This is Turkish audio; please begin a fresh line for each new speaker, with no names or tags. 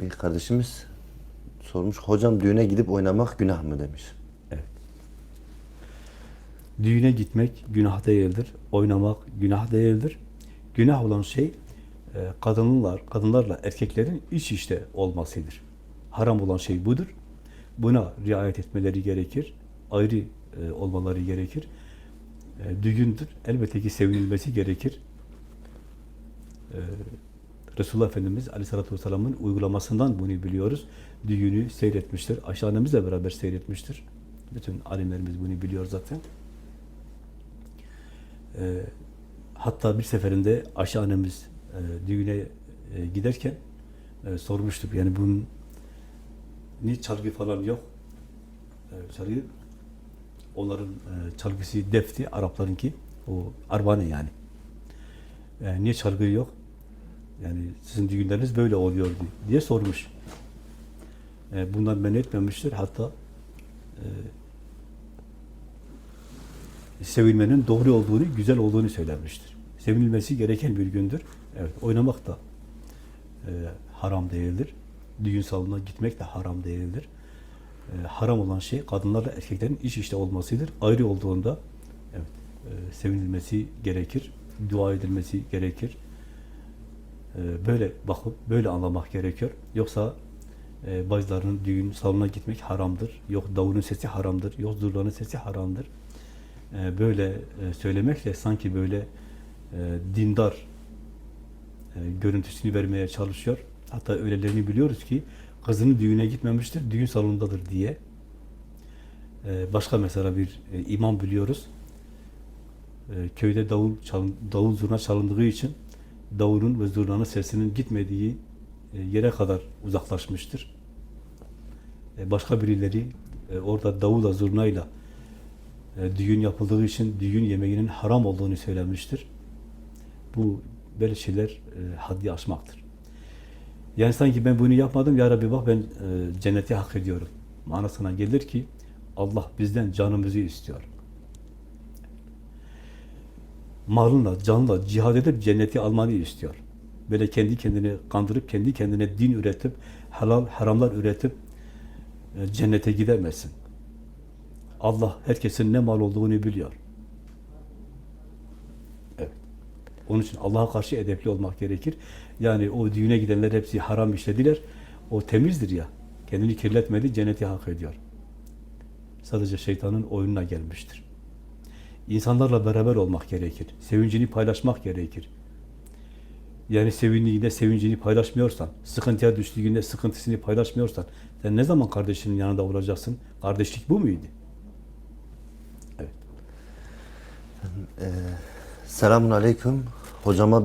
Bir kardeşimiz sormuş. Hocam düğüne gidip oynamak günah mı demiş.
Düğüne gitmek günah değildir. Oynamak günah değildir. Günah olan şey e, kadınlar, kadınlarla erkeklerin iç işte olmasıdır. Haram olan şey budur. Buna riayet etmeleri gerekir. Ayrı e, olmaları gerekir. E, düğündür. Elbette ki sevinilmesi gerekir. Resulullah Efendimiz Aleyhisselatü Vesselam'ın uygulamasından bunu biliyoruz. Düğünü seyretmiştir. Ayşe annemizle beraber seyretmiştir. Bütün alimlerimiz bunu biliyor zaten. E, hatta bir seferinde Ayşe annemiz e, düğüne e, giderken e, sormuştuk. Yani bunun ni çalgı falan yok. E, çalgı onların e, çalgısı defti, Araplarınki o arbane yani. E, niye çalgı yok? Yani sizin düğünleriniz böyle oluyor diye sormuş. E, bundan men etmemiştir. Hatta e, sevilmenin doğru olduğunu, güzel olduğunu söylemiştir. Sevinilmesi gereken bir gündür. Evet, oynamak da e, haram değildir. Düğün salonuna gitmek de haram değildir. E, haram olan şey kadınlarla erkeklerin iş işte olmasıdır. Ayrı olduğunda evet, e, sevinilmesi gerekir, dua edilmesi gerekir. E, böyle bakıp böyle anlamak gerekiyor. Yoksa e, bazılarının düğün salonuna gitmek haramdır. Yok davulun sesi haramdır. Yok zurlanın sesi haramdır. E, böyle e, söylemekle sanki böyle e, dindar e, görüntüsünü vermeye çalışıyor. Hatta öylelerini biliyoruz ki kızını düğüne gitmemiştir, düğün salonundadır diye. E, başka mesela bir e, imam biliyoruz. E, köyde davul çalın, davul zurna çalındığı için davulun ve zurnanın sesinin gitmediği e, yere kadar uzaklaşmıştır. E, başka birileri e, orada davulla zurnayla düğün yapıldığı için düğün yemeğinin haram olduğunu söylemiştir. Bu böyle şeyler haddi aşmaktır. Yani sanki ben bunu yapmadım, ya Rabbi bak ben cenneti hak ediyorum. Manasına gelir ki Allah bizden canımızı istiyor. Malınla, canla cihad edip cenneti almanı istiyor. Böyle kendi kendini kandırıp, kendi kendine din üretip, helal, haramlar üretip e, cennete gidemezsin. Allah herkesin ne mal olduğunu biliyor. Evet. Onun için Allah'a karşı edepli olmak gerekir. Yani o düğüne gidenler hepsi haram işlediler. O temizdir ya. Kendini kirletmedi, cenneti hak ediyor. Sadece şeytanın oyununa gelmiştir. İnsanlarla beraber olmak gerekir. Sevincini paylaşmak gerekir. Yani sevindiğinde sevincini paylaşmıyorsan, sıkıntıya düştüğünde sıkıntısını paylaşmıyorsan, sen ne zaman kardeşinin yanında olacaksın? Kardeşlik bu muydu?
Selamun aleyküm. Hocama